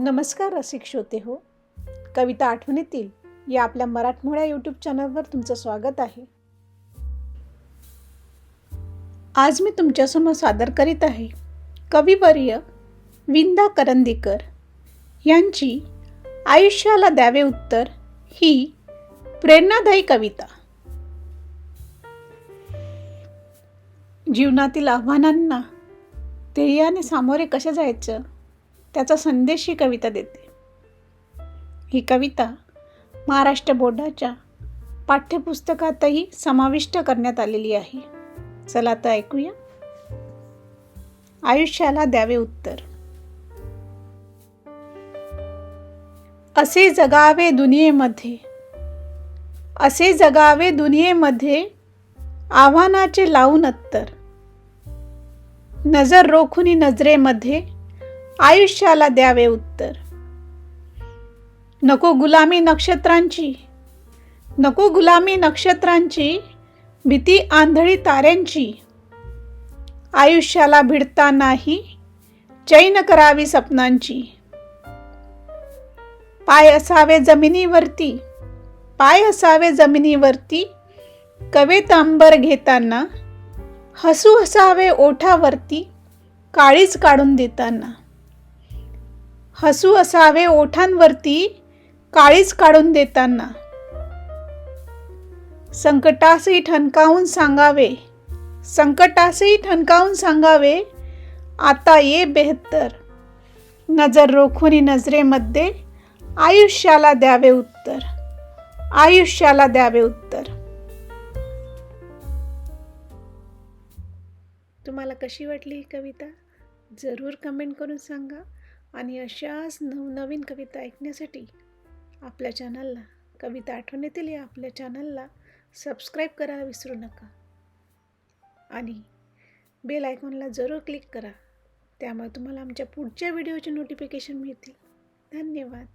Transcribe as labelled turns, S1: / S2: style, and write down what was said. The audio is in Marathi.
S1: नमस्कार रसिक श्रोते हो. कविता आठवणीतील या आपल्या मराठमोळ्या यूट्यूब चॅनलवर तुमचं स्वागत आहे. आज मी तुमच्यासमोर सादर करीत आहे कविवर्य विंदा करंदीकर यांची आयुष्याला द्यावे उत्तर ही प्रेरणादायी कविता. जीवनातील आव्हानांना ध्येयाने सामोरे कसे जायचं? त्याचा संदेश ही कविता देते. ही कविता महाराष्ट्र बोर्डाच्या पाठ्यपुस्तकातही समाविष्ट करण्यात आलेली आहे. चला आता ऐकूया. आयुष्याला द्यावे उत्तर. असे जगावे दुनियेमध्ये असे जगावे दुनियेमध्ये आव्हानाचे लावून अत्तर. नजर रोखुनी नजरेमध्ये आयुष्याला द्यावे उत्तर. नको गुलामी नक्षत्रांची. नको गुलामी नक्षत्रांची भीती आंधळी ताऱ्यांची. आयुष्याला भिडतानाही चैन करावी स्वप्नांची. पाय असावे जमिनीवरती पाय असावे जमिनीवरती कवेत अंबर घेताना हसू हसावे ओठावरती काळीच काढून देताना. हसू असावे ओठांवरती काळीच काढून देताना. संकटासही ठणकावून सांगावे. संकटासही ठणकावून सांगावे आता ये बेहत्तर. नजर रोखुनी नजरेमध्ये आयुष्याला द्यावे उत्तर. आयुष्याला द्यावे उत्तर. तुम्हाला कशी वाटली ही कविता? जरूर कमेंट करून सांगा. आणि अशाच नवनवीन कविता ऐकण्यासाठी आपल्या चॅनलला कविता आठवणीतील या आपल्या चॅनलला सबस्क्राईब करायला विसरू नका. आणि बेल आयकॉनला जरूर क्लिक करा. त्यामुळे तुम्हाला आमच्या पुढच्या व्हिडिओचे नोटिफिकेशन मिळतील. धन्यवाद.